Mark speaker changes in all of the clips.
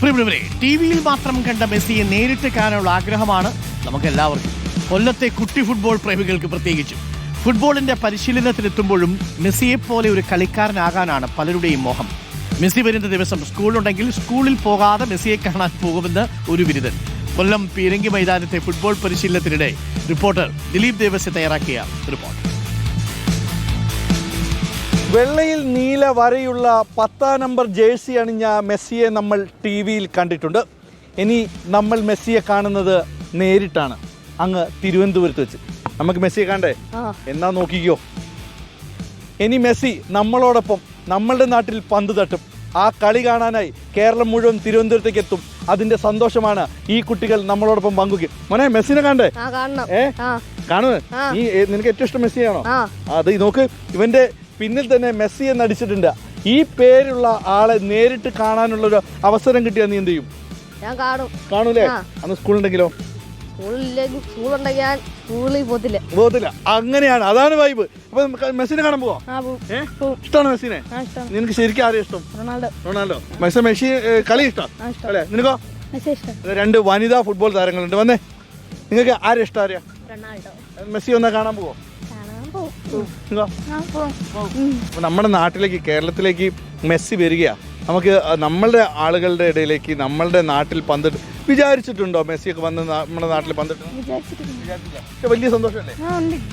Speaker 1: പ്രിയമുള്ളവരെ ടി വിയിൽ മാത്രം കണ്ട മെസ്സിയെ നേരിട്ട് കാണാനുള്ള ആഗ്രഹമാണ് നമുക്ക് എല്ലാവർക്കും കൊല്ലത്തെ കുട്ടി ഫുട്ബോൾ പ്രേമികൾക്ക് പ്രത്യേകിച്ചും. ഫുട്ബോളിന്റെ പരിശീലനത്തിലെത്തുമ്പോഴും മെസ്സിയെ പോലെ ഒരു കളിക്കാരനാകാനാണ് പലരുടെയും മോഹം. മെസ്സി വരുന്ന ദിവസം സ്കൂളുണ്ടെങ്കിൽ സ്കൂളിൽ പോകാതെ മെസ്സിയെ കാണാൻ പോകുമെന്ന് ഒരു ബിരുദൻ കൊല്ലം പീരങ്കി മൈതാനത്തെ ഫുട്ബോൾ പരിശീലനത്തിനിടെ റിപ്പോർട്ടർ ദിലീപ് ദേവസ്യ തയ്യാറാക്കിയ റിപ്പോർട്ട്.
Speaker 2: വെള്ളയിൽ നീല വരയുള്ള പത്താം നമ്പർ ജേഴ്സി അണിഞ്ഞ മെസ്സിയെ നമ്മൾ ടി വിയിൽ കണ്ടിട്ടുണ്ട്. ഇനി നമ്മൾ മെസ്സിയെ കാണുന്നത് നേരിട്ടാണ്. അങ്ങ് തിരുവനന്തപുരത്ത് വെച്ച്. നമുക്ക് മെസ്സിയെ കണ്ടേ എന്നാ നോക്കിക്കോ. ഇനി മെസ്സി നമ്മളോടൊപ്പം നമ്മളുടെ നാട്ടിൽ പന്ത് തട്ടും. ആ കളി കാണാനായി കേരളം മുഴുവൻ തിരുവനന്തപുരത്തേക്ക് എത്തും. അതിന്റെ സന്തോഷമാണ് ഈ കുട്ടികൾ നമ്മളോടൊപ്പം പങ്കുവയ്ക്കും മോനെ മെസ്സിനെ കണ്ടേ ഏ? കാണുന്നത്? നീ നിനക്ക് ഏറ്റവും ഇഷ്ടം മെസ്സിയാണോ? അത് നോക്ക് ഇവന്റെ പിന്നിൽ തന്നെ മെസ്സി എന്ന് അടിച്ചിട്ടുണ്ട്. ഈ പേരുള്ള ആളെ നേരിട്ട് കാണാനുള്ള ഒരു അവസരം കിട്ടിയാൽ നീ എന്ത് ചെയ്യും?
Speaker 3: ഞാൻ കാണും.
Speaker 2: കാണൂലേ? അന്ന് സ്കൂളുണ്ടെങ്കിലോ?
Speaker 3: സ്കൂളില്ലെങ്കിൽ സ്കൂളുണ്ടെങ്കിൽ ഞാൻ സ്കൂളിൽ പോത്തില്ല
Speaker 2: പോകത്തില്ല. അങ്ങനെയാണ്. അതാണ് വൈബ് അപ്പൊ മെസ്സിനെ കാണാൻ പോവാ. ഇഷ്ടമാണ് മെസ്സിനെ? നിനക്ക് ശരിക്കും ആരെയും ഇഷ്ടം?
Speaker 3: റൊണാൾഡോ.
Speaker 2: റൊണാൾഡോ. മെസ്സി മെസ്സി കളി ഇഷ്ടം? അല്ലേ? നിനക്കോ? രണ്ട് വനിതാ ഫുട്ബോൾ താരങ്ങളുണ്ട്. വന്നേ. നിങ്ങൾക്ക് ആരെ ഇഷ്ടം അറിയാം മെസ്സി ഒന്നാ കാണാൻ പോവോ? അപ്പോൾ നമ്മുടെ നാട്ടിലേക്ക് കേരളത്തിലേക്ക് മെസ്സി വരികയാ നമുക്ക് നമ്മളുടെ ആളുകളുടെ ഇടയിലേക്ക് നമ്മളുടെ നാട്ടിൽ പന്തിട്ട് വിചാരിച്ചിട്ടുണ്ടോ മെസ്സിയൊക്കെ വന്ന് നമ്മുടെ നാട്ടിൽ പന്തിട്ട് വലിയ സന്തോഷമല്ലേ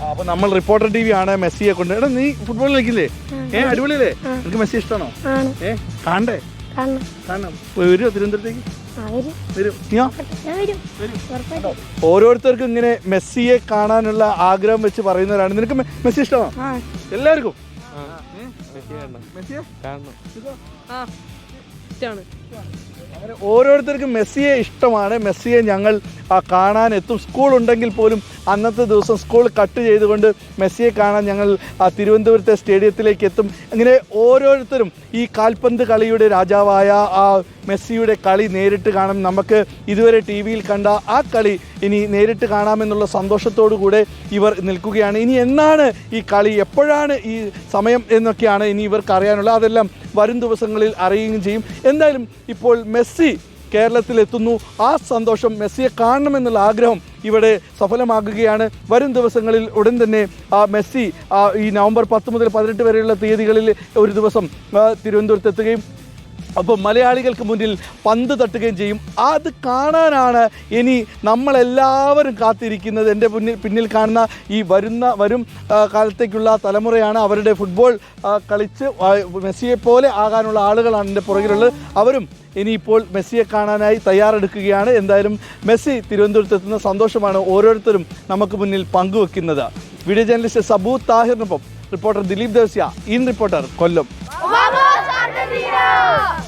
Speaker 2: അപ്പൊ നമ്മൾ റിപ്പോർട്ടർ ടി വി ആണ് മെസ്സിയെ കൊണ്ട് എടാ നീ ഫുട്ബോൾ കളിക്കില്ലേ ഏ അടിപൊളിയല്ലേ നിനക്ക് മെസ്സി ഇഷ്ടമാണോ ഏഹ് കാണണ്ടേ
Speaker 3: കാണണം.
Speaker 2: വരുമോ തിരുവനന്തപുരത്തേക്ക്. ഓരോരുത്തർക്കും ഇങ്ങനെ മെസ്സിയെ കാണാനുള്ള ആഗ്രഹം വെച്ച് പറയുന്നവരാണ്. നിനക്ക് മെസ്സി ഇഷ്ടമാണോ?
Speaker 3: ആ.
Speaker 2: എല്ലാവർക്കും. മെസ്സിയെ?
Speaker 3: കാണണം. ഇഷ്ടമാണ്
Speaker 2: അങ്ങനെ ഓരോരുത്തർക്കും മെസ്സിയെ ഇഷ്ടമാണ്. മെസ്സിയെ ഞങ്ങൾ കാണാൻ എത്തും സ്കൂൾ ഉണ്ടെങ്കിൽ പോലും അന്നത്തെ ദിവസം സ്കൂൾ കട്ട് ചെയ്തുകൊണ്ട് മെസ്സിയെ കാണാൻ ഞങ്ങൾ തിരുവനന്തപുരത്തെ സ്റ്റേഡിയത്തിലേക്ക് എത്തും. അങ്ങനെ ഓരോരുത്തരും ഈ കാൽപന്ത് കളിയുടെ രാജാവായ ആ മെസ്സിയുടെ കളി നേരിട്ട് കാണാം. നമുക്ക് ഇതുവരെ ടി വിയിൽ കണ്ട ആ കളി ഇനി നേരിട്ട് കാണാമെന്നുള്ള കൂടെ ഇവർ നിൽക്കുകയാണ്. ഇനി എന്നാണ് ഈ കളി? എപ്പോഴാണ് ഈ സമയം എന്നൊക്കെയാണ് ഇനി ഇവർക്ക് അറിയാനുള്ളത്. അതെല്ലാം വരും ദിവസങ്ങളിൽ അറിയുകയും ചെയ്യും. എന്തായാലും ഇപ്പോൾ മെസ്സി കേരളത്തിലെത്തുന്നു. ആ സന്തോഷം മെസ്സിയെ കാണണമെന്നുള്ള ആഗ്രഹം ഇവിടെ സഫലമാകുകയാണ്. വരും ദിവസങ്ങളിൽ ഉടൻ തന്നെ ആ മെസ്സി ഈ നവംബർ പത്ത് മുതൽ പതിനെട്ട് വരെയുള്ള തീയതികളിൽ ഒരു ദിവസം തിരുവനന്തപുരത്ത് എത്തുകയും അപ്പോൾ മലയാളികൾക്ക് മുന്നിൽ പന്ത് തട്ടുകയും ചെയ്യും. അത് കാണാനാണ് ഇനി നമ്മളെല്ലാവരും കാത്തിരിക്കുന്നത്. എന്റെ മുന്നിൽ പിന്നിൽ കാണുന്ന ഈ വരുന്ന വരും കാലത്തേക്കുള്ള തലമുറയാണ് അവരുടെ ഫുട്ബോൾ കളിച്ച് മെസ്സിയെ പോലെ ആകാനുള്ള ആളുകളാണ് എന്റെ പുറകിലുള്ളത്. അവരും ഇനിയിപ്പോൾ മെസ്സിയെ കാണാനായി തയ്യാറെടുക്കുകയാണ്. എന്തായാലും മെസ്സി തിരുവനന്തപുരത്ത് എത്തുന്ന സന്തോഷമാണ് ഓരോരുത്തരും നമുക്ക് മുന്നിൽ പങ്കുവെക്കുന്നത്. Video journalist Sabu താഹിറിനൊപ്പം reporter Dileep Devasya in reporter Kollam.
Speaker 3: Hallelujah!